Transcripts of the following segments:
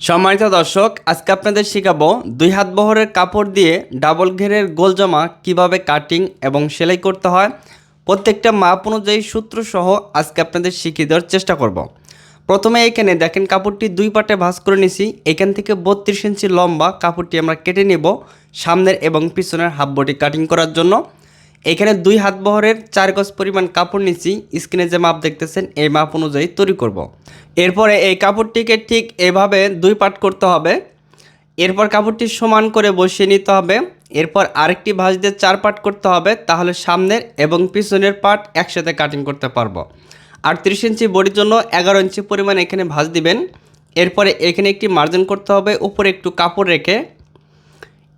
সম্মানিত দর্শক, আজকে আপনাদের শেখাবো দুই হাত বহরের কাপড় দিয়ে ডাবল ঘেরের গোল জামা কীভাবে কাটিং এবং সেলাই করতে হয়। প্রত্যেকটা মাপ অনুযায়ী সূত্র সহ আজকে আপনাদের শিখিয়ে দেওয়ার চেষ্টা করব। প্রথমে এখানে দেখেন কাপড়টি দুই পাটে ভাঁজ করে নিছি। এখান থেকে বত্রিশ ইঞ্চি লম্বা কাপড়টি আমরা কেটে নেব সামনের এবং পিছনের হাফ বডি কাটিং করার জন্য। এখানে দুই হাত বহরের চার গজ পরিমাণ কাপড় নিচ্ছি স্ক্রিনে যে মাপ দেখতেছেন, এই মাপ অনুযায়ী তৈরি করব। এরপরে এই কাপড়টিকে ঠিক এভাবে দুই পাট করতে হবে। এরপর কাপড়টি সমান করে বসিয়ে নিতে হবে। এরপর আরেকটি ভাঁজ দিয়ে চার পাট করতে হবে, তাহলে সামনের এবং পিছনের পাট একসাথে কাটিং করতে পারব। আটত্রিশ ইঞ্চি বডির জন্য এগারো ইঞ্চি পরিমাণ এখানে ভাঁজ দিবেন। এরপরে এখানে একটি মার্জিন করতে হবে, উপরে একটু কাপড় রেখে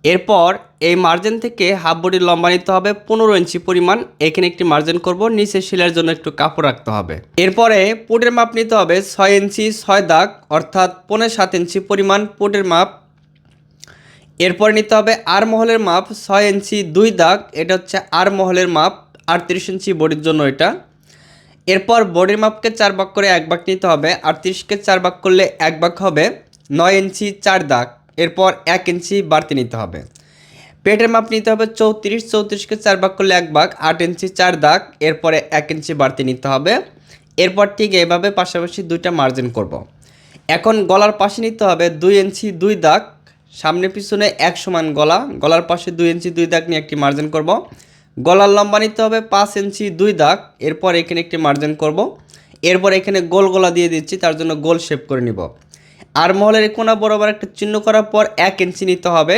এরপর এই মার্জিন থেকে হাফ বডি লম্বা নিতে হবে, পনেরো ইঞ্চি পরিমাণ। এখানে একটি মার্জিন করব, নিচে শিলার জন্য একটু কাপড় রাখতে হবে। এরপরে পুটের মাপ নিতে হবে, ছয় ইঞ্চি, ছয় দাগ, অর্থাৎ পনেরো সাত ইঞ্চি পরিমাণ পুটের মাপ। এরপর নিতে হবে আর মহলের মাপ, ছয় ইঞ্চি, দুই দাগ, এটা হচ্ছে আর মহলের মাপ, আটত্রিশ ইঞ্চি বডির জন্য এটা। এরপর বডির মাপকে চার ভাগ করে এক ভাগ নিতে হবে, আটত্রিশকে চার ভাগ করলে এক ভাগ হবে, নয় ইঞ্চি, চার দাগ। এরপর এক ইঞ্চি বাড়তি নিতে হবে পেটের মাপ নিতে হবে চৌত্রিশ, চৌত্রিশকে চার ভাগ করলে এক ভাগ, আট ইঞ্চি চার দাগ, এরপরে এক ইঞ্চি বাড়তি নিতে হবে এরপর ঠিক এইভাবে পাশাপাশি দুইটা মার্জিন করব। এখন গলার পাশে নিতে হবে দুই ইঞ্চি দুই দাগ, সামনে পিছনে এক সমান গলা, গলার পাশে দুই ইঞ্চি দুই দাগ নিয়ে একটি মার্জিন করব। গলার লম্বা নিতে হবে পাঁচ ইঞ্চি দুই দাগ, এরপর এখানে একটি মার্জিন করব। এরপর এখানে গোল গলা দিয়ে দিচ্ছি, তার জন্য গোল শেপ করে নিব আর মহলের কোনা বরাবর একটা চিহ্ন করার পর এক ইঞ্চি নিতে হবে।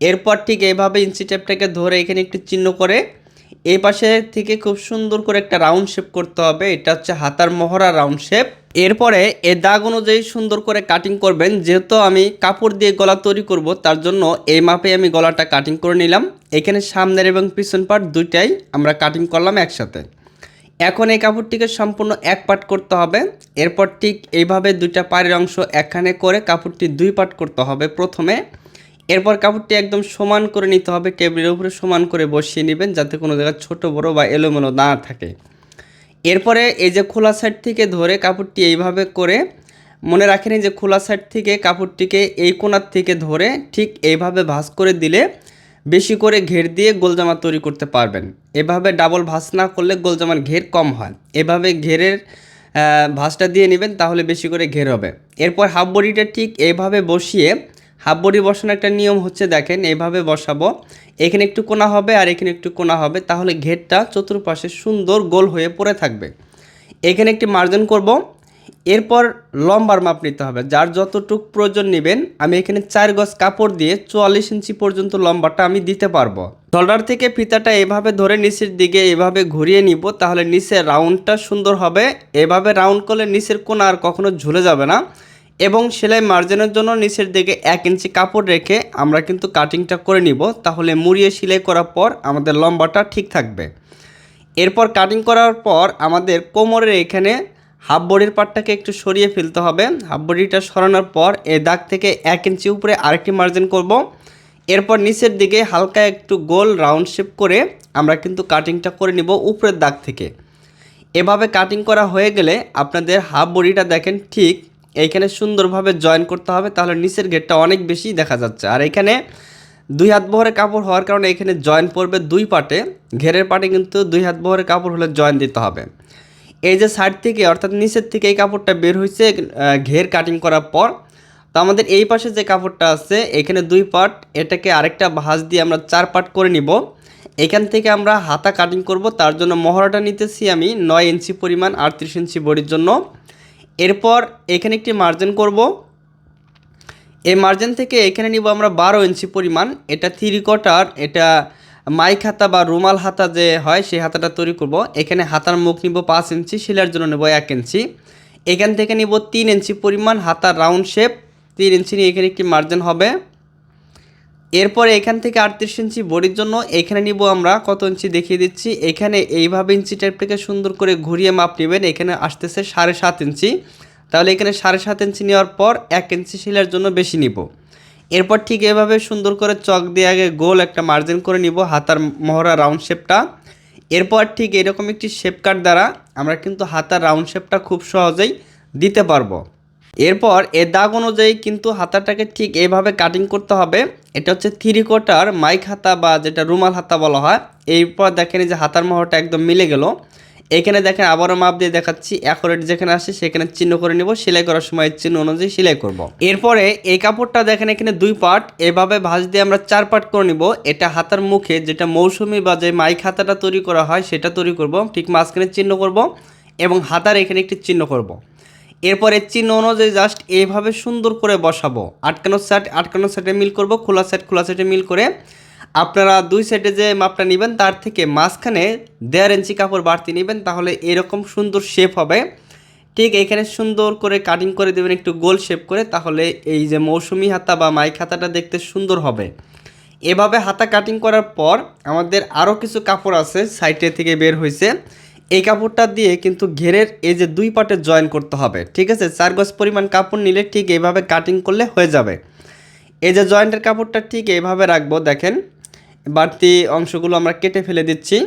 এরপর ঠিক এইভাবে ইঞ্চি টেপটাকে ধরে এখানে একটি চিহ্ন করে এই পাশে থেকে খুব সুন্দর করে একটা রাউন্ড শেপ করতে হবে। এটা হচ্ছে হাতার মহড়া রাউন্ড শেপ। এরপরে এ দাগ অনুযায়ী সুন্দর করে কাটিং করবেন। যেহেতু আমি কাপড় দিয়ে গলা তৈরি করব, তার জন্য এই মাপে আমি গলাটা কাটিং করে নিলাম। এখানে সামনের এবং পিছন পার্ট দুইটাই আমরা কাটিং করলাম একসাথে। এখন এই কাপড়টিকে সম্পূর্ণ এক পাট করতে হবে। এরপর ঠিক এইভাবে দুইটা পায়ের অংশ একখানে করে কাপড়টি দুই পাট করতে হবে প্রথমে। এরপর কাপড়টি একদম সমান করে নিতে হবে, টেবিলের উপরে সমান করে বসিয়ে নেবেন যাতে কোনো জায়গায় ছোট, বড় বা এলোমেলো না থাকে। এরপরে এই যে খোলা সাইড থেকে ধরে কাপড়টি এইভাবে করে, মনে রাখেন যে খোলা সাইড থেকে কাপড়টিকে এই কোনার থেকে ধরে ঠিক এইভাবে ভাঁজ করে দিলে বেশি করে ঘের দিয়ে গোলজামা তৈরি করতে পারবেন। এভাবে ডাবল ভাঁজ না করলে গোলজামার ঘের কম হয়। এভাবে ঘেরের ভাঁজটা দিয়ে নেবেন তাহলে বেশি করে ঘের হবে। এরপর হাফ বডিটা ঠিক এইভাবে বসিয়ে হাফ বডি বসানোর একটা নিয়ম হচ্ছে দেখেন এইভাবে বসাবো। এখানে একটু কোনা হবে আর এখানে একটু কোনা হবে, তাহলে ঘেরটা চতুর্পাশে সুন্দর গোল হয়ে পড়ে থাকবে। এখানে একটি মার্জিন করব। এরপর লম্বার মাপ নিতে হবে। যার যতটুক প্রয়োজন নেবেন, আমি এখানে চার গজ কাপড় দিয়ে চুয়াল্লিশ ইঞ্চি পর্যন্ত লম্বাটা আমি দিতে পারব। শোল্ডার থেকে ফিতাটা এভাবে ধরে নিচের দিকে এভাবে ঘুরিয়ে নিব, তাহলে নিচের রাউন্ডটা সুন্দর হবে। এভাবে রাউন্ড করলে নিচের কোনা আর কখনো ঝুলে যাবে না। এবং সেলাই মার্জিনের জন্য নিচের দিকে এক ইঞ্চি কাপড় রেখে আমরা কিন্তু কাটিংটা করে নিব। তাহলে মুড়িয়ে সেলাই করার পর আমাদের লম্বাটা ঠিক থাকবে। এরপর কাটিং করার পর আমাদের কোমরের এখানে হাফ বডির পার্টটাকে একটু সরিয়ে ফেলতে হবে। হাফ বডিটা সরানোর পর এ দাগ থেকে এক ইঞ্চি উপরে আরেকটি মার্জিন করব। এরপর নিচের দিকে হালকা একটু গোল রাউন্ড শেপ করে আমরা কিন্তু কাটিংটা করে নিব উপরের দাগ থেকে। এভাবে কাটিং করা হয়ে গেলে আপনাদের হাফ বডিটা দেখেন ঠিক এইখানে সুন্দরভাবে জয়েন করতে হবে, তাহলে নিচের গেটটা অনেক বেশি দেখা যাচ্ছে। আর এখানে দুই হাত বহরের কাপড় হওয়ার কারণে এখানে জয়েন পড়বে দুই পাটে, ঘেরের পাটে কিন্তু দুই হাত বহরের কাপড় হলে জয়েন দিতে হবে। এই যে সাইড থেকে, অর্থাৎ নিচের থেকে এই কাপড়টা বের হয়েছে ঘের কাটিং করার পর। তো আমাদের এই পাশে যে কাপড়টা আছে, এখানে দুই পার্ট এটাকে আরেকটা ভাঁজ দিয়ে আমরা চার পার্ট করে নিব। এখান থেকে আমরা হাতা কাটিং করব, তার জন্য মহড়াটা নিতেছি আমি নয় ইঞ্চি পরিমাণ, আটত্রিশ ইঞ্চি বডির জন্য। এরপর এখানে একটি মার্জিন করব। এই মার্জিন থেকে এখানে নিব আমরা বারো ইঞ্চি পরিমাণ, এটা থ্রি কটার এটা মাইক হাতা বা রুমাল হাতা যে হয়, সেই হাতাটা তৈরি করব। এখানে হাতার মুখ নিব পাঁচ ইঞ্চি শিলার জন্য নেব এক ইঞ্চি। এখান থেকে নিব তিন ইঞ্চি পরিমাণ হাতার রাউন্ড শেপ। তিন ইঞ্চি নিয়ে এখানে একটি মার্জিন হবে। এরপরে এখান থেকে আটত্রিশ ইঞ্চি বডির জন্য এখানে নিব আমরা কত ইঞ্চি দেখিয়ে দিচ্ছি। এখানে এইভাবে ইঞ্চি টাইপটাকে সুন্দর করে ঘুরিয়ে মাপ নেবেন। এখানে আসতেছে সাড়ে সাত ইঞ্চি। তাহলে এখানে সাড়ে সাত ইঞ্চি নেওয়ার পর এক ইঞ্চি শিলার জন্য বেশি নিব। এরপর ঠিক এভাবে সুন্দর করে চক দিয়ে আগে গোল একটা মার্জিন করে নিব, হাতার মহড়া রাউন্ড শেপটা এরপর ঠিক এরকম একটি শেপ কাট দ্বারা আমরা কিন্তু হাতার রাউন্ড শেপটা খুব সহজেই দিতে পারব। এরপর এ দাগ অনুযায়ী কিন্তু হাতাটাকে ঠিক এইভাবে কাটিং করতে হবে। এটা হচ্ছে থ্রি কোয়ার্টার মাইক হাতা বা যেটা রুমাল হাতা বলা হয়। এরপর দেখেন যে হাতার মহরটা একদম মিলে গেল। এখানে দেখেন আবারও মাপ দিয়ে দেখাচ্ছি অ্যাকোরেট যেখানে আসে সেখানে চিহ্ন করে নিব, সেলাই করার সময় চিহ্ন অনুযায়ী সেলাই করব। এরপরে এই কাপড়টা দেখেন এখানে দুই পার্ট, এভাবে ভাঁজ দিয়ে আমরা চার পার্ট করে নিব এটা হাতার মুখে যেটা মৌসুমি বা যে মাইক হাতাটা তৈরি করা হয় সেটা তৈরি করব, ঠিক মাঝখানে চিহ্ন করব এবং হাতার এখানে একটি চিহ্ন করব। এরপরে চিহ্ন অনুযায়ী জাস্ট এইভাবে সুন্দর করে বসাবো আটকানো সেট আটকানো সেটে মিল করব, খোলা সেট খোলা সেটে মিল করে আপনারা দুই সাইডে যে মাপটা নেবেন, তার থেকে মাঝখানে দেড় ইঞ্চি কাপড় বাড়তি নেবেন, তাহলে এরকম সুন্দর শেপ হবে। ঠিক এখানে সুন্দর করে কাটিং করে দেবেন একটু গোল শেপ করে, তাহলে এই যে মৌসুমি হাতা বা মাইক হাতাটা দেখতে সুন্দর হবে। এভাবে হাতা কাটিং করার পর আমাদের আরও কিছু কাপড় আছে সাইডে থেকে বের হয়েছে। এই কাপড়টা দিয়ে কিন্তু ঘেরের এই যে দুই পাটে জয়েন করতে হবে। ঠিক আছে? চার গজ পরিমাণ কাপড় নিলে ঠিক এইভাবে কাটিং করলে হয়ে যাবে। এই যে জয়েন্টের কাপড়টা ঠিক এইভাবে রাখব, দেখেন। বাড়তি অংশগুলো আমরা কেটে ফেলে দিচ্ছি।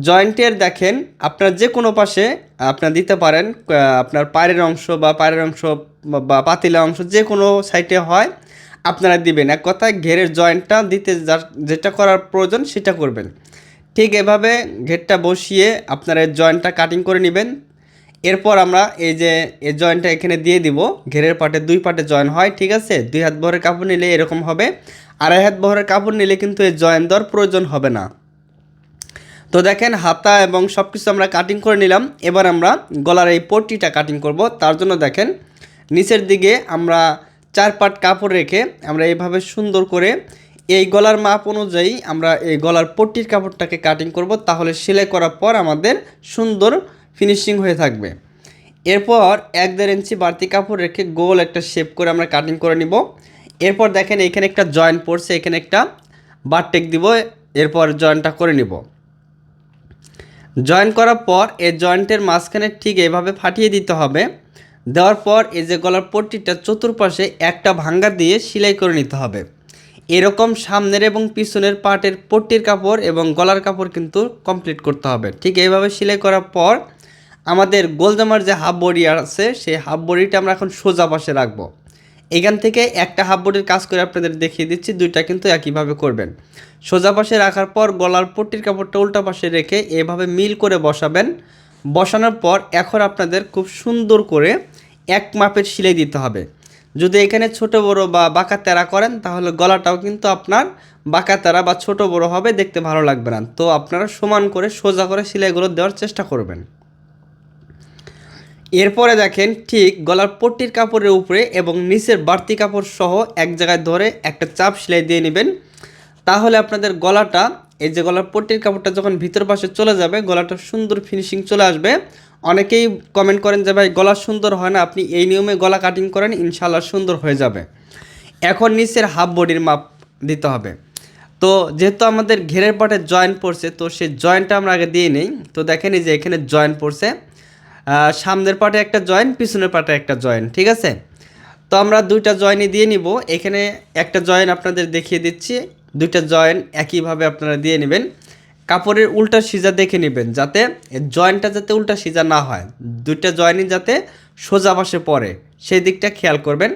জয়েন্টের দেখেন, আপনার যে কোনো পাশে আপনার দিতে পারেন আপনার পায়ের অংশ বা পায়ের অংশ বা- পাতিলা অংশ যে কোনো সাইটে হয়, আপনারা দিবেন। এক কথায় ঘেরের জয়েন্টটা দিতে যেটা করার প্রয়োজন সেটা করবেন। ঠিক এভাবে ঘেরটা বসিয়ে আপনারা জয়েন্টটা কাটিং করে নেবেন। এরপর আমরা এই যে এই জয়েন্টটা এখানে দিয়ে দিব। ঘেরের পাটে দুই পাটে জয়েন হয়, ঠিক আছে? দুই হাত বহরের কাপড় নিলে এরকম হবে। আড়াই হাত বহরের কাপড় নিলে কিন্তু এই জয়েন দেওয়ার প্রয়োজন হবে না। তো দেখেন, হাতা এবং সব কিছু আমরা কাটিং করে নিলাম। এবার আমরা গলার এই পট্টিটা কাটিং করব। তার জন্য দেখেন, নিচের দিকে আমরা চার পাট কাপড় রেখে আমরা এইভাবে সুন্দর করে এই গলার মাপ অনুযায়ী আমরা এই গলার পট্টির কাপড়টাকে কাটিং করব। তাহলে সেলাই করার পর আমাদের সুন্দর ফিনিশিং হয়ে থাকবে। এরপর এক দেড় ইঞ্চি বাড়তি কাপড় রেখে গোল একটা শেপ করে আমরা কাটিং করে নিব। এরপর দেখেন এখানে একটা জয়েন্ট পড়ছে, এখানে একটা বারটেক দিব, এরপর জয়েন্টটা করে নিব। জয়েন করার পর এই জয়েন্টের মাঝখানে ঠিক এভাবে ফাটিয়ে দিতে হবে। দেওয়ার পর এই যে গলার পট্টিটা চতুর্পাশে একটা ভাঙ্গা দিয়ে সেলাই করে নিতে হবে। এরকম সামনের এবং পিছনের পাটের পট্টির কাপড় এবং গলার কাপড় কিন্তু কমপ্লিট করতে হবে। ঠিক এইভাবে সেলাই করার পর আমাদের গোলজামার যে হাফ বডি আছে, সেই হাফ বডিটা আমরা এখন সোজা পাশে রাখব। এখান থেকে একটা হাফ বডির কাজ করে আপনাদের দেখিয়ে দিচ্ছি, দুইটা কিন্তু একইভাবে করবেন। সোজা পাশে রাখার পর গলার পট্টির কাপড়টা উল্টা পাশে রেখে এভাবে মিল করে বসাবেন। বসানোর পর এখন আপনাদের খুব সুন্দর করে এক মাপের সেলাই দিতে হবে। যদি এখানে ছোট বড় বা বাঁকা তেরা করেন, তাহলে গলাটাও কিন্তু আপনার বাঁকা তেরা বা ছোট বড় হবে, দেখতে ভালো লাগবে না। তো আপনারা সমান করে সোজা করে সেলাইগুলো দেওয়ার চেষ্টা করবেন। এরপরে দেখেন ঠিক গলার পট্টির কাপড়ের উপরে এবং নিচের বাড়তি কাপড় সহ এক জায়গায় ধরে একটা চাপ সেলাই দিয়ে নেবেন। তাহলে আপনাদের গলাটা, এই যে গলার পট্টির কাপড়টা যখন ভিতর পাশে চলে যাবে, গলাটা সুন্দর ফিনিশিং চলে আসবে। অনেকেই কমেন্ট করেন যে, ভাই, গলা সুন্দর হয় না, আপনি এই নিয়মে গলা কাটিং করেন ইনশাল্লাহ সুন্দর হয়ে যাবে। এখন নিচের হাফ বডির মাপ দিতে হবে। তো যেহেতু আমাদের ঘেরের পাটে জয়েন্ট পড়ছে, তো সেই জয়েন্টটা আমরা আগে দিয়ে নেই। তো দেখেন এই যে এখানে জয়েন্ট পড়ছে। সামনের পাটে একটা জয়েন্ট পিছনের পাটে একটা জয়েন্ট ঠিক আছে? তো আমরা দুইটা জয়েন্টই দিয়ে নিব। এখানে একটা জয়েন্ট আপনাদের দেখিয়ে দিচ্ছি। দুইটা জয়েন্ট একইভাবে আপনারা দিয়ে নেবেন। কাপড়ের উল্টা সিজা দেখে নেবেন যাতে জয়েন্টটা যাতে উল্টা সিজা না হয়। দুইটা জয়েন্টই যাতে সোজা পাশে পড়ে। সেই দিকটা খেয়াল করবেন।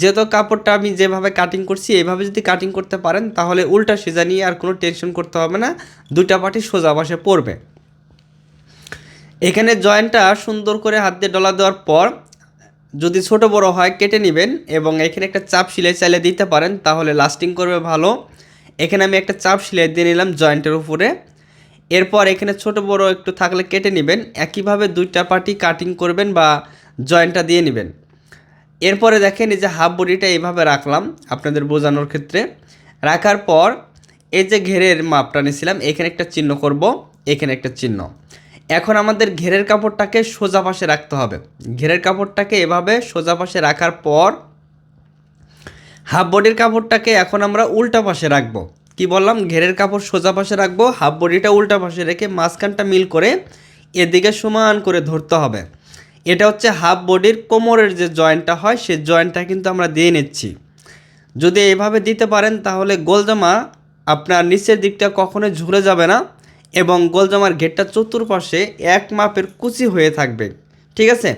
যেহেতু কাপড়টা আমি যেভাবে কাটিং করছি, এইভাবে যদি কাটিং করতে পারেন, তাহলে উল্টা সিজা নিয়ে আর কোনো টেনশন করতে হবে না। দুইটা পাটি সোজা পাশে পড়বে। এখানে জয়েন্টটা সুন্দর করে হাত দিয়ে ডলা দেওয়ার পর যদি ছোট বড় হয়, কেটে নেবেন এবং এখানে একটা চাপ সেলাই চাইলে দিতে পারেন, তাহলে লাস্টিং করবে ভালো। এখানে আমি একটা চাপ সেলাই দিয়ে নিলাম জয়েন্টের উপরে। এরপর এখানে ছোট বড় একটু থাকলে কেটে নেবেন। একইভাবে দুইটা পার্টি কাটিং করবেন বা জয়েন্টটা দিয়ে নেবেন। এরপরে দেখেন এই যে হাফ বডিটা এইভাবে রাখলাম আপনাদের বোঝানোর ক্ষেত্রে। রাখার পর এই যে ঘেরের মাপটা নিয়েছিলাম, এখানে একটা চিহ্ন করব, এখানে একটা চিহ্ন। এখন আমাদের ঘেরের কাপড়টাকে সোজা পাশে রাখতে হবে। ঘেরের কাপড়টাকে এভাবে সোজা পাশে রাখার পর হাফ বডির কাপড়টাকে এখন আমরা উল্টা পাশে রাখব। কি বললাম? ঘেরের কাপড় সোজা পাশে রাখব, হাফ বডিটা উল্টা পাশে রেখে মাঝখানটা মিল করে এদিকে সমান করে ধরতে হবে। এটা হচ্ছে হাফ বডির কোমরের যে জয়েন্টটা হয় সেই জয়েন্টটা কিন্তু আমরা দিয়ে নিচ্ছি। যদি এভাবে দিতে পারেন, তাহলে গোলজামা আপনার নিচের দিকটা কখনোই ঝুলে যাবে না। এবং গোলজামার ঘেরটা চতুর্পাশে এক মাপের কুচি হয়ে থাকবে। ঠিক আছে?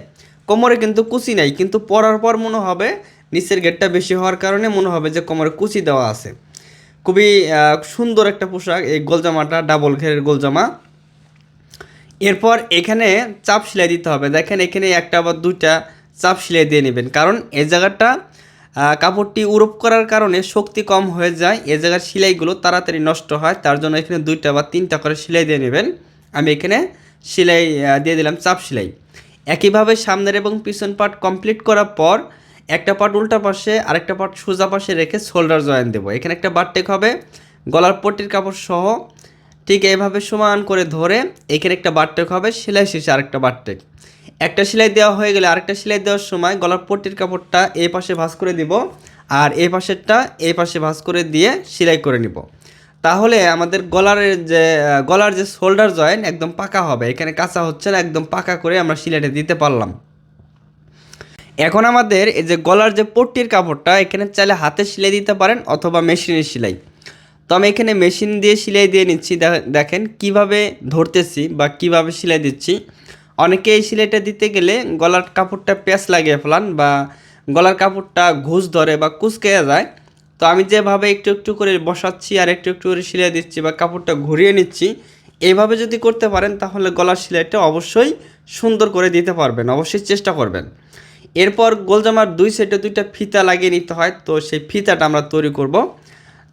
কোমরে কিন্তু কুচি নাই, কিন্তু পরার পর মনে হবে নিচের গেটটা বেশি হওয়ার কারণে মনে হবে যে কোমরে কুচি দেওয়া আছে। খুবই সুন্দর একটা পোশাক এই গোলজামাটা, ডাবল ঘেরের গোলজামা। এরপর এখানে চাপ সেলাই দিতে হবে। দেখেন এখানে একটা বা দুইটা চাপ সেলাই দিয়ে নেবেন। কারণ এই জায়গাটা কাপড়টি উরপ করার কারণে শক্তি কম হয়ে যায়। এ জায়গার সেলাইগুলো তাড়াতাড়ি নষ্ট হয়, তার জন্য এখানে দুইটা বা তিনটা করে সেলাই দিয়ে নেবেন। আমি এখানে সেলাই দিয়ে দিলাম চাপ সেলাই। একইভাবে সামনের এবং পিছন পার্ট কমপ্লিট করার পর একটা পার্ট উল্টা পাশে, আরেকটা পার্ট সোজা পাশে রেখে শোল্ডার জয়েন দেবো। এখানে একটা বারটেক হবে, গলার পট্টির কাপড় সহ ঠিক এইভাবে সমান করে ধরে এখানে একটা বারটেক হবে, সেলাই শেষে আরেকটা বারটেক একটা সেলাই দেওয়া হয়ে গেলে আরেকটা সেলাই দেওয়ার সময় গলার পট্টির কাপড়টা এই পাশে ভাঁজ করে দিব আর এই পাশেরটা এই পাশে ভাঁজ করে দিয়ে সেলাই করে নিব। তাহলে আমাদের গলার যে গলার যে শোল্ডার জয়েন্ট একদম পাকা হবে। এখানে কাঁচা হচ্ছে না, একদম পাকা করে আমরা সেলাইটা দিতে পারলাম। এখন আমাদের এই যে গলার যে পট্টির কাপড়টা, এখানে চাইলে হাতে সেলাই দিতে পারেন অথবা মেশিনের সেলাই। তো আমি এখানে মেশিন দিয়ে সেলাই দিয়ে নিচ্ছি দেখেন কীভাবে ধরতেছি বা কীভাবে সেলাই দিচ্ছি। অনেকে এই সেলাইটা দিতে গেলে গলার কাপড়টা প্যাঁচ লাগিয়ে ফেলান বা গলার কাপড়টা ঘুষ ধরে বা কুচকে যায়। তো আমি যেভাবে একটু একটু করে বসাচ্ছি আর একটু একটু করে সেলাই দিচ্ছি বা কাপড়টা ঘুরিয়ে নিচ্ছি এইভাবে যদি করতে পারেন তাহলে গলার সেলাইটা অবশ্যই সুন্দর করে দিতে পারবেন, অবশ্যই চেষ্টা করবেন। এরপর গোলজামার দুই সাইডে দুইটা ফিতা লাগিয়ে নিতে হয়, তো সেই ফিতাটা আমরা তৈরি করব।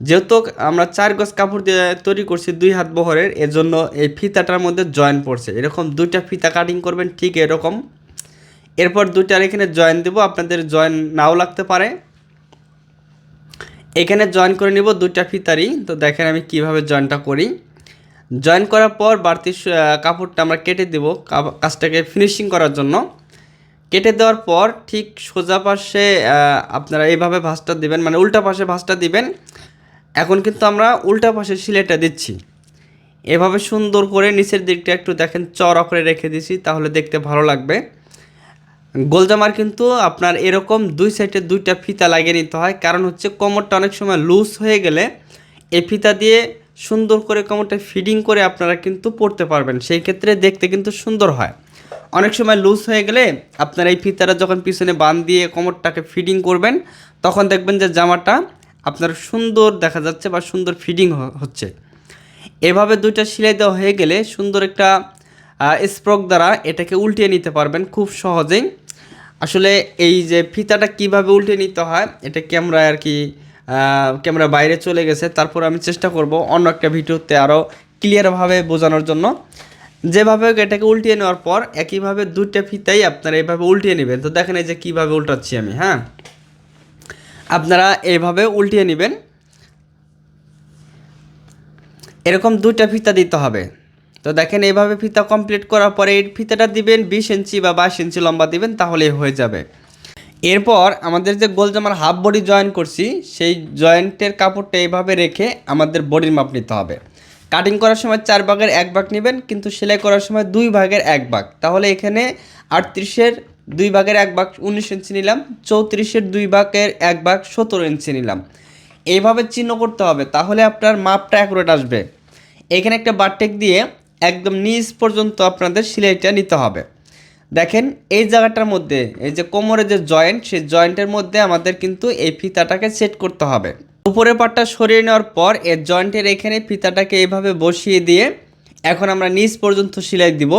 যেহেতু আমরা চার গজ কাপড় দিয়ে তৈরি করছি দুই হাত বহরের, এজন্য এই ফিতাটার মধ্যে জয়েন পড়ছে। এরকম দুইটা ফিতা কাটিং করবেন, ঠিক এরকম। এরপর দুইটার এখানে জয়েন দেবো, আপনাদের জয়েন নাও লাগতে পারে। এখানে জয়েন করে নিব দুইটা ফিতারই, তো দেখেন আমি কীভাবে জয়েনটা করি। জয়েন করার পর বাড়তি কাপড়টা আমরা কেটে দেব কাজটাকে ফিনিশিং করার জন্য। কেটে দেওয়ার পর ঠিক সোজা পাশে আপনারা এইভাবে ভাঁজটা দিবেন মানে উল্টা পাশে ভাঁজটা দিবেন। এখন কিন্তু আমরা উল্টা পাশে সিলেটা দিচ্ছি। এভাবে সুন্দর করে নিচের দিকটা একটু দেখেন চড়া করে রেখে দিছি তাহলে দেখতে ভালো লাগবে। গোলজামার কিন্তু আপনার এরকম দুই সাইডে দুইটা ফিতা লাগিয়ে নিতে হয়, কারণ হচ্ছে কোমরটা অনেক সময় লুজ হয়ে গেলে এই ফিতা দিয়ে সুন্দর করে কোমরটা ফিডিং করে আপনারা কিন্তু পরতে পারবেন, সেই ক্ষেত্রে দেখতে কিন্তু সুন্দর হয়। অনেক সময় লুজ হয়ে গেলে আপনার এই ফিতাটা যখন পিছনে বান দিয়ে কোমরটাকে ফিডিং করবেন, তখন দেখবেন যে জামাটা আপনার সুন্দর দেখা যাচ্ছে বা সুন্দর ফিডিং হচ্ছে। এভাবে দুইটা সেলাই দেওয়া হয়ে গেলে সুন্দর একটা স্প্রক দ্বারা এটাকে উল্টিয়ে নিতে পারবেন খুব সহজেই। আসলে এই যে ফিতাটা কীভাবে উল্টে নিতে হয়, এটা ক্যামেরা আর কি ক্যামেরা বাইরে চলে গেছে। তারপর আমি চেষ্টা করব অন্য একটা ভিডিওতে আরও ক্লিয়ারভাবে বোঝানোর জন্য। যেভাবে এটাকে উল্টিয়ে নেওয়ার পর একইভাবে দুইটা ফিতাই আপনারা এইভাবে উল্টিয়ে নেবেন। তো দেখেন এই যে কীভাবে উল্টাচ্ছি আমি হ্যাঁ? আপনারা এইভাবে উল্টিয়ে নেবেন। এরকম দুইটা ফিতা দিতে হবে। তো দেখেন এইভাবে ফিতা কমপ্লিট করার পরে এই ফিতাটা দিবেন বিশ ইঞ্চি বা বাইশ ইঞ্চি লম্বা দিবেন, তাহলেই হয়ে যাবে। এরপর আমাদের যে গোলজামার হাফ বডি জয়েন করছি, সেই জয়েন্টের কাপড়টা এইভাবে রেখে আমাদের বডির মাপ নিতে হবে। কাটিং করার সময় চার ভাগের এক ভাগ নেবেন, কিন্তু সেলাই করার সময় দুই ভাগের এক ভাগ। তাহলে এখানে আটত্রিশের দুই ভাগের এক ভাগ উনিশ ইঞ্চি নিলাম, চৌত্রিশের দুই ভাগের এক ভাগ সতেরো ইঞ্চি নিলাম। এইভাবে চিহ্ন করতে হবে, তাহলে আপনার মাপটা অ্যাকুরেট আসবে। এখানে একটা বারটেক দিয়ে একদম নিচ পর্যন্ত আপনাদের সিলাইটা নিতে হবে। দেখেন, এই জায়গাটার মধ্যে, এই যে কোমরের যে জয়েন্ট, সেই জয়েন্টের মধ্যে আমাদের কিন্তু এই ফিতাটাকে সেট করতে হবে। উপরের পাটটা সরিয়ে নেওয়ার পর এর জয়েন্টের এখানে ফিতাটাকে এইভাবে বসিয়ে দিয়ে এখন আমরা নিচ পর্যন্ত সিলাই দিব।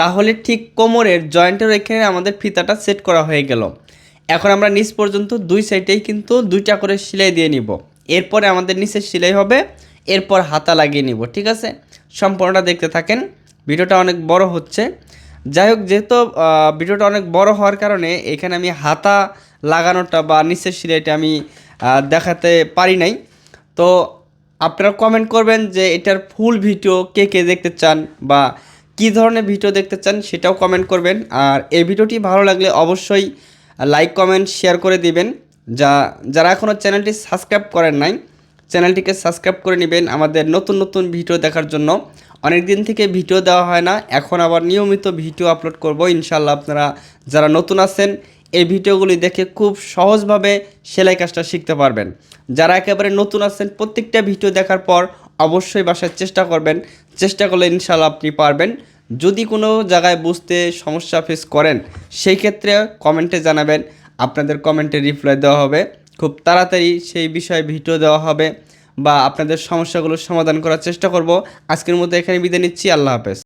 তাহলে ঠিক কোমরের জয়েন্টের এখানে আমাদের ফিতাটা সেট করা হয়ে গেল। এখন আমরা নিচ পর্যন্ত দুই সাইডেই কিন্তু দুইটা করে সেলাই দিয়ে নিব। এরপরে আমাদের নিচে সেলাই হবে, এরপর হাতা লাগিয়ে নিব, ঠিক আছে? সম্পূর্ণটা দেখতে থাকেন, ভিডিওটা অনেক বড় হচ্ছে। যাই হোক, যেহেতু ভিডিওটা অনেক বড় হওয়ার কারণে এখানে আমি হাতা লাগানোটা বা নিচের সেলাইটা আমি দেখাতে পারি নাই। তো আপনারা কমেন্ট করবেন যে এটার ফুল ভিডিও কে কে দেখতে চান বা কী ধরনের ভিডিও দেখতে চান সেটাও কমেন্ট করবেন। আর এই ভিডিওটি ভালো লাগলে অবশ্যই লাইক কমেন্ট শেয়ার করে দিবেন। যা, যারা এখনও চ্যানেলটি সাবস্ক্রাইব করেন নাই, চ্যানেলটিকে সাবস্ক্রাইব করে নেবেন আমাদের নতুন নতুন ভিডিও দেখার জন্য। অনেক দিন থেকে ভিডিও দেওয়া হয় না, এখন আবার নিয়মিত ভিডিও আপলোড করব। ইনশাল্লাহ আপনারা যারা নতুন আছেন, এই ভিডিওগুলি দেখে খুব সহজভাবে সেলাই কাজটা শিখতে পারবেন। যারা একেবারে নতুন আছেন, প্রত্যেকটা ভিডিও দেখার পর অবশ্যই বাসার চেষ্টা করবেন। চেষ্টা করলে ইনশাল্লাহ আপনি পারবেন। যদি কোনো জায়গায় বুঝতে সমস্যা ফেস করেন, সেই ক্ষেত্রে কমেন্টে জানাবেন। আপনাদের কমেন্টে রিপ্লাই দেওয়া হবে। খুব তাড়াতাড়ি সেই বিষয়ে ভিডিও দেওয়া হবে বা আপনাদের সমস্যাগুলোর সমাধান করার চেষ্টা করব। আজকের মতো এখানে বিদায় নিচ্ছি। আল্লাহ হাফেজ।